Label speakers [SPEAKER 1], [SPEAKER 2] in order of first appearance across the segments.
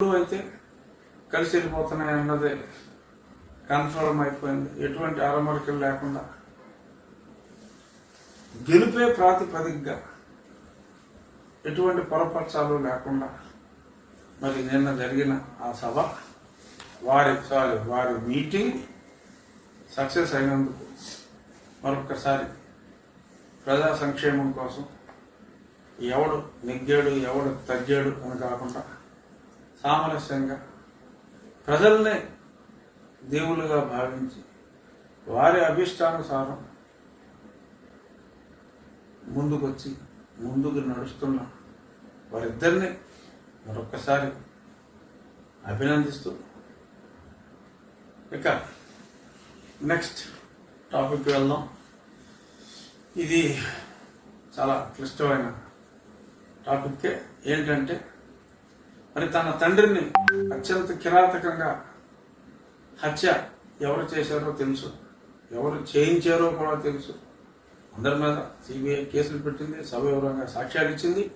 [SPEAKER 1] అయితే కలిసి వెళ్ళిపోతున్నాయి అన్నది కన్ఫర్మ్ అయిపోయింది. ఎటువంటి అరమరికలు లేకుండా గెలిపే ప్రాతిపదికగా ఎటువంటి పొరపరచాలు లేకుండా మరి నిన్న జరిగిన ఆ సభ వారి సారీ వారి మీటింగ్ సక్సెస్ అయినందుకు మరొకసారి ప్రజా సంక్షేమం కోసం ఎవడు నెగ్గాడు ఎవడు తగ్గాడు అని కాకుండా సామరస్యంగా ప్రజల్నే దేవులుగా భావించి వారి అభిష్టానుసారం ముందుకొచ్చి ముందుకు నడుస్తున్న వారిద్దరిని మరొక్కసారి అభినందిస్తూ ఇక నెక్స్ట్ టాపిక్ వెళ్దాం. ఇది చాలా క్లిష్టమైన టాపిక్కే ఏంటంటే మరి తన తండ్రిని అత్యంత కిరాతకంగా హత్య ఎవరు చేశారో తెలుసు. ఎవరు చేయించారో కూడా తెలుసు. అందరి మీద సిబిఐ కేసులు పెట్టింది సవివరంగా సాక్ష్యాలు ఇచ్చింది.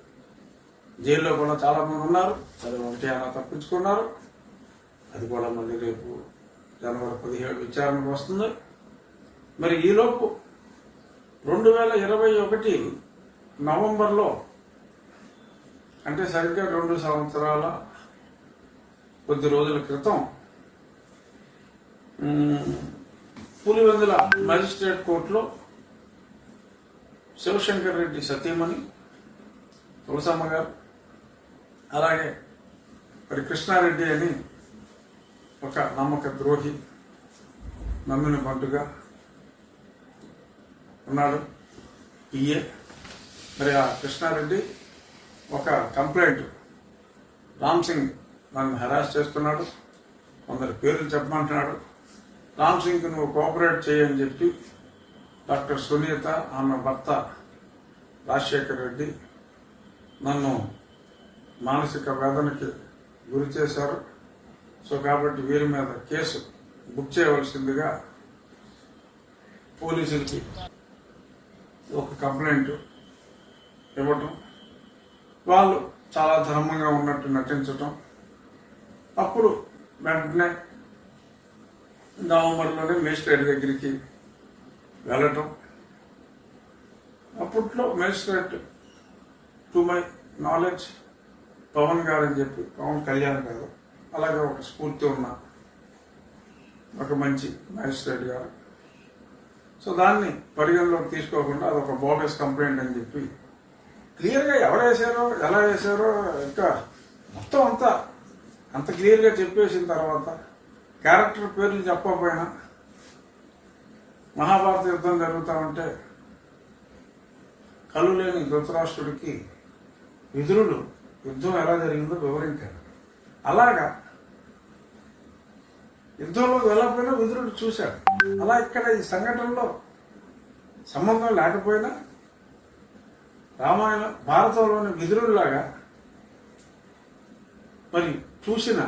[SPEAKER 1] జైల్లో కూడా చాలా మంది ఉన్నారు. సరే ఒకటి అలా తప్పించుకున్నారు. అది కూడా మళ్ళీ రేపు జనవరి పదిహేడు విచారణకు వస్తుంది. మరి ఈలోపు రెండు వేల ఇరవై ఒకటి నవంబర్లో అంటే సరిగ్గా రెండు సంవత్సరాల కొద్ది రోజుల క్రితం పులివెందుల మజిస్ట్రేట్ కోర్టులో శివశంకర్ రెడ్డి సతీమణి తులసమ్మ గారు అలాగే మరి కృష్ణారెడ్డి అని ఒక నమ్మక ద్రోహి నమ్మిన పండుగ ఉన్నాడు. పిఏ మరి ఆ కృష్ణారెడ్డి ఒక కంప్లైంట్. రామ్ సింగ్ నన్ను హెరాస్ చేస్తున్నాడు. కొందరు పేర్లు చెప్పమంటున్నాడు. రామ్ సింగ్ నువ్వు కోఆపరేట్ చేయని చెప్పి డాక్టర్ సునీత ఆమె భర్త రాజశేఖర్ రెడ్డి నన్ను మానసిక వేదనకి గురి చేశారు. సో కాబట్టి వీరి మీద కేసు బుక్ చేయవలసిందిగా పోలీసులకి ఒక కంప్లైంట్ ఇవ్వటం వాళ్ళు చాలా ధర్మంగా ఉన్నట్టు నటించటం. అప్పుడు వెంటనే నవంబర్లోనే మేజిస్ట్రేట్ దగ్గరికి వెళ్ళటం. అప్పట్లో magistrate to my knowledge Pavan గారు అని చెప్పి పవన్ కళ్యాణ్ గారు అలాగే ఒక స్ఫూర్తి ఉన్న ఒక మంచి మ్యాజిస్ట్రేట్ గారు. సో దాన్ని పరిగణలోకి తీసుకోకుండా అదొక బోగస్ కంప్లైంట్ అని చెప్పి క్లియర్గా ఎవరు వేశారో ఎలా వేశారో ఇంకా మొత్తం అంతా అంత క్లియర్గా చెప్పేసిన తర్వాత క్యారెక్టర్ పేర్లు చెప్పకపోయినా మహాభారత యుద్ధం జరుగుతా ఉంటే కళ్ళు లేని ధృతరాష్ట్రుడికి విదురుడు యుద్ధం ఎలా జరిగిందో వివరించాడు అలాగా యుద్ధంలో వెళ్ళకపోయినా విదురుడు చూశాడు అలా ఇక్కడ ఈ సంఘటనలో సంబంధం లేకపోయినా రామాయణ భారతంలోని విదురుడిలాగా మరి చూసిన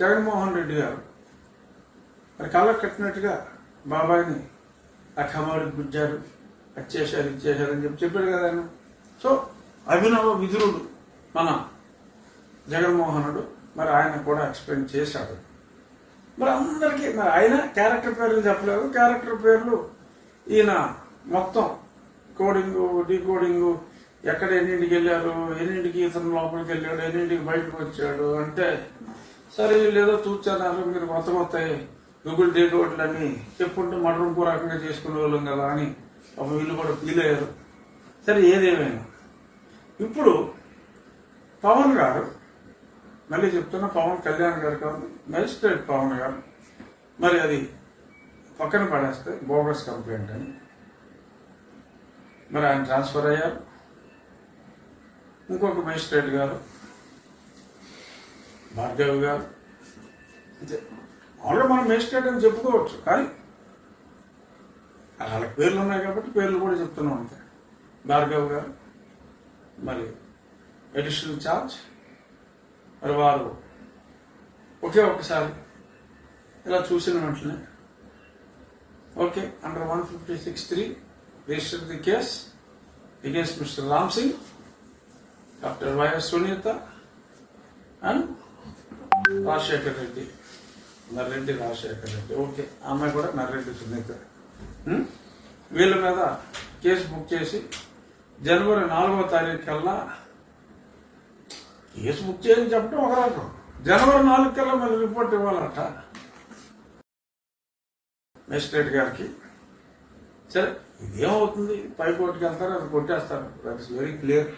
[SPEAKER 1] జగన్మోహన్ రెడ్డి గారు మరి కళ్ళకు కట్టినట్టుగా బాబాయిని ఆ ఖమాడికి గుజ్జారు అది చేశారు ఇది చేశారు అని చెప్పి చెప్పాడు కదా ఆయన. సో అభినవ విధురుడు మన జగన్మోహనుడు మరి ఆయన కూడా ఎక్స్ప్లెయిన్ చేశాడు. మరి అందరికీ మరి ఆయన క్యారెక్టర్ పేర్లు చెప్పలేదు. క్యారెక్టర్ పేర్లు ఈయన మొత్తం కోడింగ్ డీకోడింగ్ ఎక్కడ ఎన్నింటికి వెళ్ళారు ఎన్నింటికి ఇతను లోపలికి వెళ్ళాడు ఎన్నింటికి బయటకు వచ్చాడు అంటే సరే లేదో చూచారు మీరు కొత్త కొత్త గూగుల్ డీకోడ్లని చెప్పుంటే మటన్ ఇంకో రకంగా చేసుకునే వాళ్ళం కదా అని ఒక వీళ్ళు కూడా ఫీల్ అయ్యారు. సరే ఏదేమైనా. ఇప్పుడు పవన్ గారు మళ్ళీ చెప్తున్న పవన్ కళ్యాణ్ గారు కాదు మెజిస్ట్రేట్ పవన్ గారు మరి అది పక్కన పడేస్తే బోగస్ కంప్లైంట్ అని మరి ఆయన ట్రాన్స్ఫర్ అయ్యారు. ఇంకొక మేజిస్ట్రేట్ గారు భార్గవ్ గారు. అంతే. మామూలుగా మనం మేజిస్ట్రేట్ అని చెప్పుకోవచ్చు కానీ వాళ్ళ పేర్లు ఉన్నాయి కాబట్టి పేర్లు కూడా చెప్తున్నాం అంతే. భార్గవ్ గారు మరి అడిషనల్ ఛార్జ్ మరి వారు ఒకే ఒకసారి ఇలా చూసిన వెంటనే okay under one fifty six three register the case against Mr. Ram Singh, Dr. Y.S. Sunitha and Rajasekhar Reddy Narreddy Rajasekhar Reddy okay అమ్మాయి కూడా నర్రెడ్డి సునీత hmm? వీళ్ళ మీద కేసు బుక్ చేసి జనవరి నాలుగో తారీఖు కల్లా కేసు బుక్ చేయని చెప్పడం ఒక రకం జనవరి నాలుగు కల్లా మళ్ళీ రిపోర్ట్ ఇవ్వాలట మెజిస్ట్రేట్ గారికి సరే ఇదేమవుతుంది? పై కోర్టుకి వెళ్తారు అది కొట్టేస్తారు. That is very clear